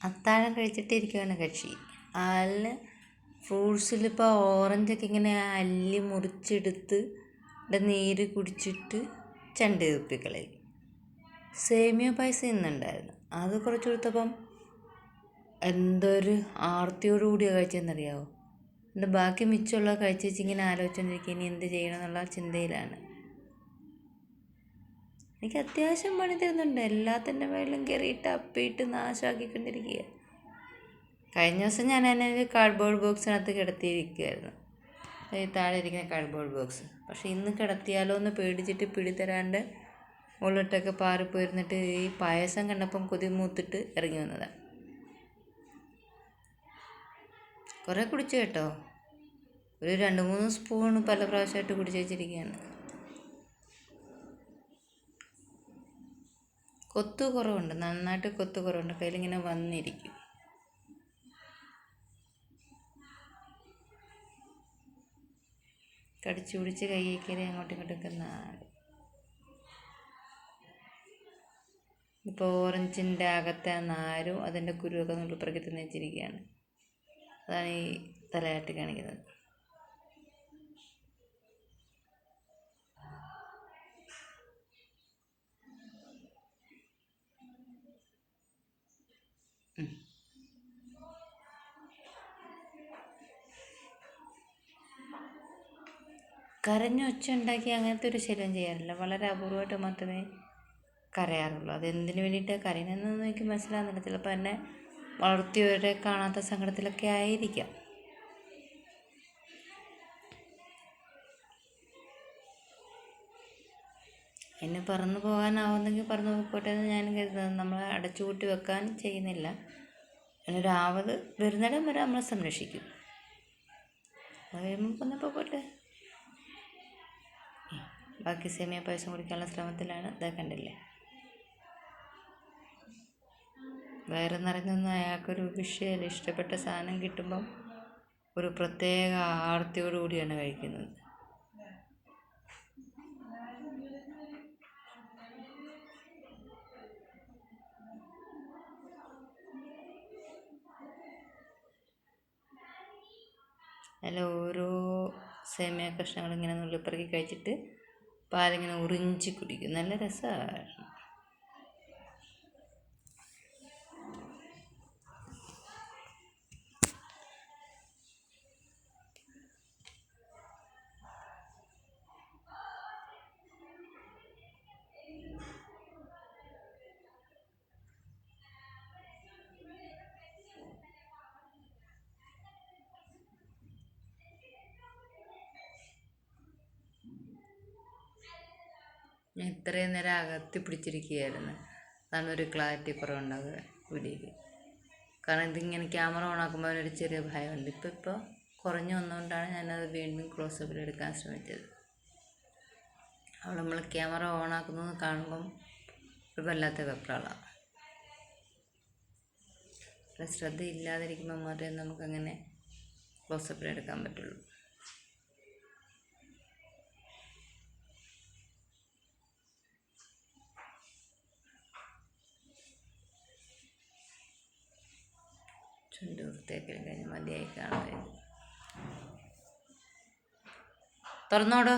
അത്താഴം കഴിച്ചിട്ടിരിക്കുകയാണ് കക്ഷി. ആളിന് ഫ്രൂട്ട്സിലിപ്പോൾ ഓറഞ്ചൊക്കെ ഇങ്ങനെ അല്ലി മുറിച്ചെടുത്ത് ഇവിടെ നീര് കുടിച്ചിട്ട് ചണ്ട് തുപ്പിക്കളയും സേമിയ പായസം ഇന്നുണ്ടായിരുന്നു. അത് കുറച്ച് കൊടുത്തപ്പം എന്തൊരു ആർത്തിയോട് കൂടിയാണ് കഴിച്ചതെന്നറിയാമോ എന്റെ ബാക്കി മിച്ചമുള്ള കഴിച്ച് വെച്ച് ഇങ്ങനെ ആലോചിച്ചുകൊണ്ടിരിക്കുക ഇനി എന്ത് ചെയ്യണം എന്നുള്ള ചിന്തയിലാണ്. എനിക്ക് അത്യാവശ്യം പണി തരുന്നുണ്ട്. എല്ലാത്തിന്റെ മേളിലും കയറിയിട്ട് അപ്പിയിട്ട് നാശമാക്കിക്കൊണ്ടിരിക്കുക കഴിഞ്ഞ ദിവസം ഞാൻ എന്നെ ഒരു കാർഡ്ബോർഡ് ബോക്സിനകത്ത് കിടത്തിയിരിക്കുകയായിരുന്നു ഈ താഴെ ഇരിക്കുന്ന കാർഡ്ബോർഡ് ബോക്സ് പക്ഷെ ഇന്ന് കിടത്തിയാലോ എന്ന് പേടിച്ചിട്ട് പിടിതരാണ്ട് മുകളിലിട്ടൊക്കെ പാറിപ്പോയിരുന്നിട്ട് ഈ പായസം കണ്ടപ്പം കൊതി മൂത്തിട്ട് ഇറങ്ങി വന്നതാണ് കുറേ കുടിച്ചു കേട്ടോ. ഒരു രണ്ട് മൂന്ന് സ്പൂൺ പല പ്രാവശ്യമായിട്ട് കുടിച്ചു വെച്ചിരിക്കുകയാണ് കൊത്തു കുറവുണ്ട്. നന്നായിട്ട് കൊത്തു കുറവുണ്ട്. കയ്യിലിങ്ങനെ വന്നിരിക്കും. കടിച്ചു പിടിച്ച് കൈ കയറി അങ്ങോട്ടും ഇങ്ങോട്ടൊക്കെ നാട്. ഇപ്പോൾ ഓറഞ്ചിന്റെ അകത്തെ നാരും അതിന്റെ കുരുവൊക്കെ പ്രകൃതി തന്നെ വെച്ചിരിക്കുകയാണ് അതാണ് ഈ തലയാട്ടി കാണിക്കുന്നത്. കരഞ്ഞ് ഒച്ച ഉണ്ടാക്കി അങ്ങനത്തെ ഒരു ശല്യം ചെയ്യാറില്ല. വളരെ അപൂർവമായിട്ട് മാത്രമേ കരയാറുള്ളൂ. അതെന്തിനു വേണ്ടിയിട്ടാണ് കരയുന്നതെന്നൊന്നും എനിക്ക് മനസ്സിലാകുന്നില്ല ചിലപ്പോൾ എന്നെ വളർത്തിയവരെ കാണാത്ത സങ്കടത്തിലൊക്കെ ആയിരിക്കാം. എന്നെ പറന്നു പോകാനാവുന്നെങ്കിൽ പറന്നു പോയിക്കോട്ടെ എന്ന് ഞാൻ കരുതുന്നത് നമ്മൾ അടച്ചുപൂട്ടി വെക്കാൻ ചെയ്യുന്നില്ല. അതിനൊരാവത് വരുന്നിടം വരെ നമ്മളെ സംരക്ഷിക്കും. അത് കഴിയുമ്പോൾ പൊന്നപ്പോൾ പോയിക്കോട്ടെ ബാക്കി സേമിയ പായസം കുടിക്കാനുള്ള ശ്രമത്തിലാണ്. ഇതാ കണ്ടില്ലേ? വയറ് നിറഞ്ഞൊന്നും അയാൾക്കൊരു വിഷയമല്ല ഇഷ്ടപ്പെട്ട സാധനം കിട്ടുമ്പം ഒരു പ്രത്യേക ആർത്തിയോടുകൂടിയാണ് കഴിക്കുന്നത്. അതിൽ ഓരോ സേമിയ കഷ്ണങ്ങൾ ഇങ്ങനെ നുള്ളിപ്പറക്കി കഴിച്ചിട്ട് പാലിങ്ങനെ ഉറിഞ്ചി കുടിക്കും. നല്ല രസമാണ് ഇത്രയും നേരം അകത്തി പിടിച്ചിരിക്കുകയായിരുന്നു. അതാണ് ഒരു ക്ലാരിറ്റി കുറവുണ്ടാവുക വീഡിയോയ്ക്ക് കാരണം ഇതിങ്ങനെ ക്യാമറ ഓൺ ആക്കുമ്പോൾ അതിനൊരു ചെറിയ ഭയമുണ്ട്. ഇപ്പോൾ ഇപ്പോൾ കുറഞ്ഞു വന്നുകൊണ്ടാണ് ഞാനത് വീണ്ടും ക്ലോസപ്പിൽ എടുക്കാൻ ശ്രമിച്ചത്. അവിടെ നമ്മൾ ക്യാമറ ഓൺ ആക്കുന്നത് കാണുമ്പം ഒരു വല്ലാത്ത വെപ്രാളാണ് ശ്രദ്ധയില്ലാതിരിക്കുമ്പോൾ മാത്രമേ നമുക്കങ്ങനെ ക്ലോസപ്പിൽ എടുക്കാൻ പറ്റുള്ളൂ. ചുണ്ട് വൃത്തിയാക്കലും കഴിഞ്ഞ് മതിയായി കാണുമായിരുന്നു തുറന്നോടോ?